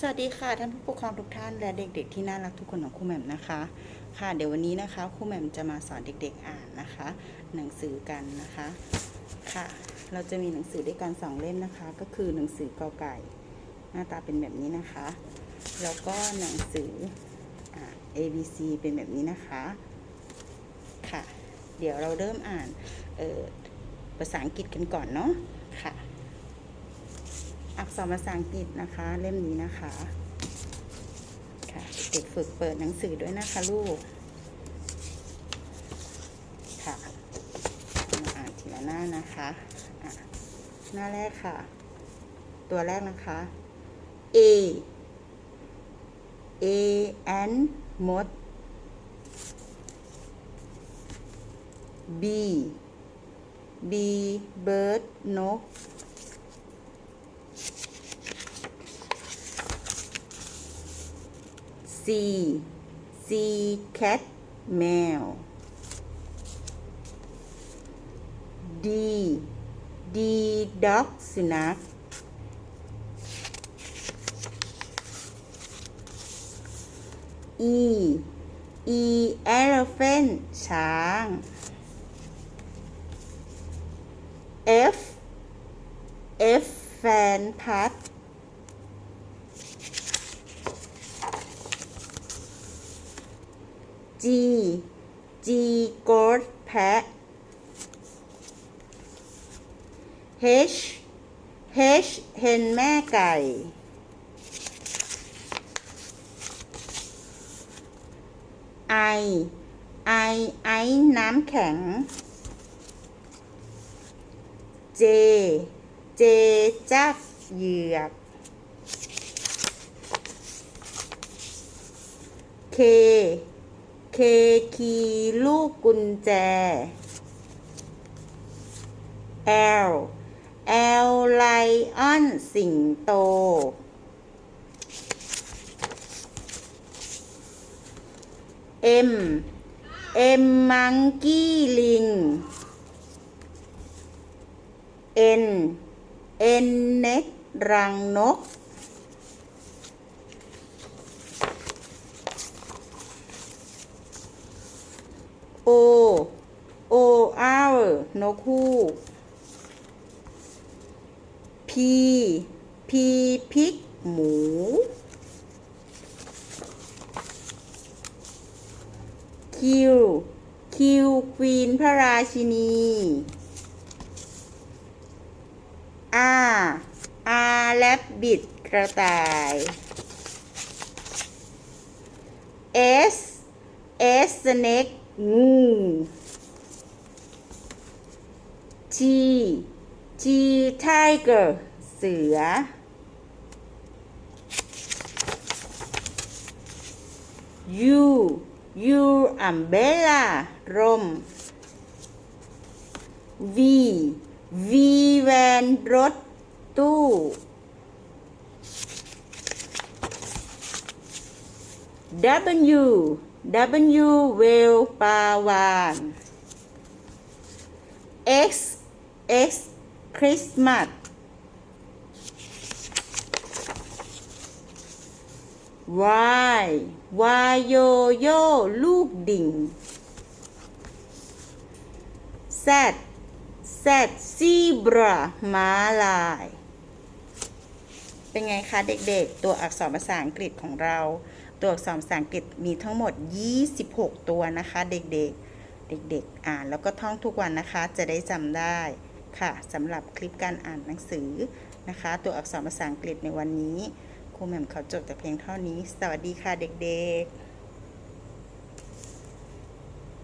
สวัสดีค่ะท่านผู้ปกครองทุกท่านและเด็กๆที่น่ารักทุกคนของครูแหม่มนะคะ ค่ะ เดี๋ยววันนี้นะคะครูแหม่มจะมาสอนเด็กๆอ่านนะคะ หนังสือกันนะคะค่ะ เราจะมีหนังสือด้วยกันสองเล่มนะคะ ก็คือหนังสือกอไก่ หน้าตาเป็นแบบนี้นะคะ แล้วก็หนังสืออ A B C เป็นแบบนี้นะคะค่ะ เดี๋ยวเราเริ่มอ่านภาษาอังกฤษกันก่อนเนาะค่ะ อักษรภาษาอังกฤษนะคะ เล่มนี้นะคะค่ะเด็กฝึกเปิดหนังสือด้วยนะคะลูกค่ะมาอ่านทีละหน้านะคะะหน้าแรกค่ะ ตัวแรกนะคะ A A N มด B B bird นก C C cat แมว D D dog สุนัข E E elephant ช้าง F F แฟนพัด G G โกดแพะ H H เห็นแม่ไก่ I I ไอน้ำแข็ง J J จักเหยือก K K คีลูกกุญแจ L L ไลออนสิงโต M M มังกี้ลิง N N เน็กรังนก กฮูก P P พริกหมู Q Q ควีนพระราชินี R R แลบบิดกระต่าย S S snake งู T T tiger เสือ U U umbrella ร่ม V V แวนรถตู้ W W เวลปลาวาน X X คริสต์มาส Y Y โยโย่ลูกดิ่ง Z Z ซีบราม้าลาย เป็นไงคะเด็กๆ ตัวอักษรภาษาอังกฤษของเรา ตัวอักษรภาษาอังกฤษมีทั้งหมด 26 ตัวนะคะ เด็กๆ เด็กๆ อ่านแล้วก็ท่องทุกวันนะคะ จะได้จำได้ ค่ะสำหรับคลิปการอ่านหนังสือนะคะ ตัวอักษรภาษาอังกฤษในวันนี้ครูแหม่มขอจบแต่เพียงเท่านี้ สวัสดีค่ะเด็กๆ